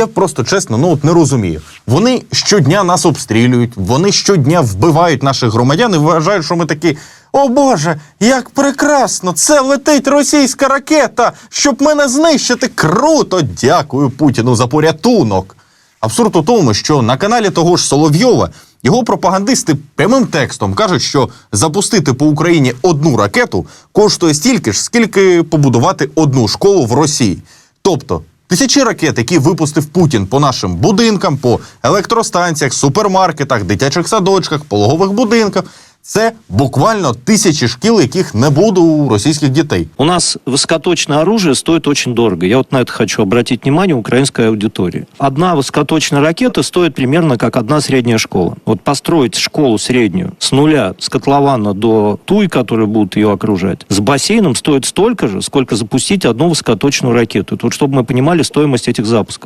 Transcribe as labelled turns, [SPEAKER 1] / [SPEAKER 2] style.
[SPEAKER 1] Я просто чесно, ну от не розумію. Вони щодня нас обстрілюють, вони щодня вбивають наших громадян і вважають, що ми такі. О Боже, як прекрасно! Це летить російська ракета, щоб мене знищити. Круто! Дякую Путіну за порятунок. Абсурд у тому, що на каналі того ж Соловйова його пропагандисти прямим текстом кажуть, що запустити по Україні одну ракету коштує стільки ж, скільки побудувати одну школу в Росії. Тобто тисячі ракет, які випустив Путін по нашим будинкам, по електростанціях, супермаркетах, дитячих садочках, пологових будинках. Це буквально тисячі шкіл, яких не буде у російських дітей.
[SPEAKER 2] У нас высокоточное оружие стоит очень дорого. Я вот на это хочу обратить внимание украинской аудитории. Одна высокоточная ракета стоит примерно как одна средняя школа. Вот построить школу среднюю с нуля, с котлована до туй, которые будут ее окружать, с бассейном стоит столько же, сколько запустить одну высокоточную ракету. Это Вот чтобы мы понимали стоимость этих запусков.